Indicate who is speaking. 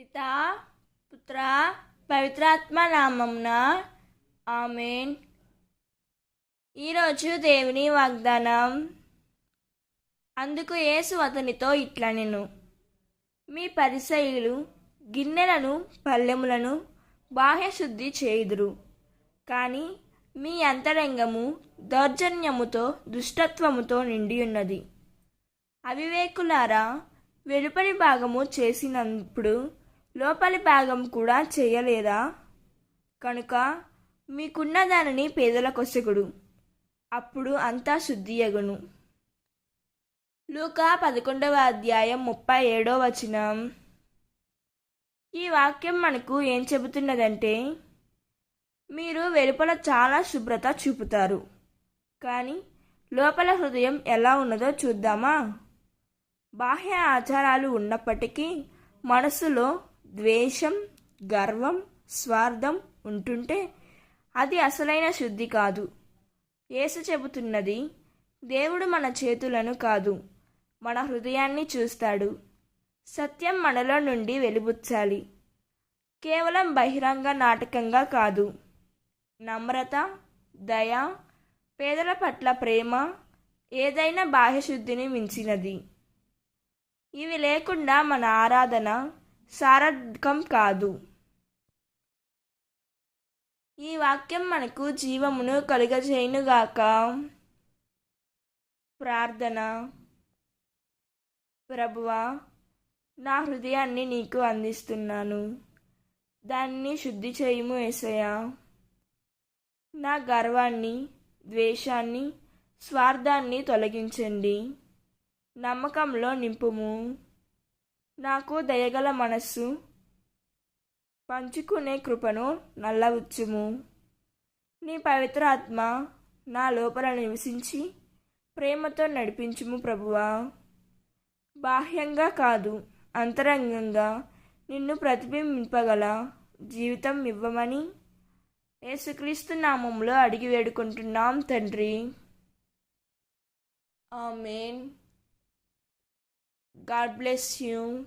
Speaker 1: పితా పుత్ర పవిత్రాత్మ నామంన ఆమెన్. ఈరోజు దేవుని వాగ్దానం. అందుకు యేసు అతనితో ఇట్లా నేను మీ పరిసయులు గిన్నెలను పల్లెములను బాహ్యశుద్ధి చేయుదురు. కానీ మీ అంతరంగము దౌర్జన్యముతో దుష్టత్వముతో నిండి ఉన్నది. అవివేకులారా వెలుపలి భాగము చేసినప్పుడు లోపలి భాగం కూడా చేయలేదా? కనుక మీకున్న దానిని పేదలకొసగుడు అప్పుడు అంతా శుద్ధియగును లూకా పదకొండవ అధ్యాయం ముప్పై ఏడో వచనం. ఈ వాక్యం మనకు ఏం చెబుతున్నదంటే మీరు వెలుపల చాలా శుభ్రత చూపుతారు. కానీ లోపల హృదయం ఎలా ఉన్నదో చూద్దామా? బాహ్య ఆచారాలు ఉన్నప్పటికీ మనసులో ద్వేషం గర్వం స్వార్థం ఉంటుంటే అది అసలైన శుద్ధి కాదు. యేసు చెబుతున్నది దేవుడు మన చేతులను కాదు మన హృదయాన్ని చూస్తాడు. సత్యం మనలో నుండి వెలుబుచ్చాలి. కేవలం బహిరంగ నాటకంగా కాదు. నమ్రత దయ పేదల పట్ల ప్రేమ ఏదైనా బాహ్యశుద్ధిని మించినది. ఇవి లేకుండా మన ఆరాధన సారథకం కాదు. ఈ వాక్యం మనకు జీవమును కలుగజేయునుగాక. ప్రార్థన. ప్రభువా నా హృదయాన్ని నీకు అందిస్తున్నాను. దాన్ని శుద్ధి చేయుము ఏసయా నా గర్వాన్ని ద్వేషాన్ని స్వార్థాన్ని తొలగించండి. నమ్మకంలో నింపుము. నాకు దయగల మనస్సు పంచుకునే కృపను నల్లవుచ్చుము. నీ పవిత్ర ఆత్మ నా లోపల నివసించి ప్రేమతో నడిపించుము ప్రభువా. బాహ్యంగా కాదు అంతరంగంగా నిన్ను ప్రతిబింబింపగల జీవితం ఇవ్వమని యేసుక్రీస్తు నామంలో అడిగి వేడుకుంటున్నాం తండ్రి. ఆమెన్. God bless you.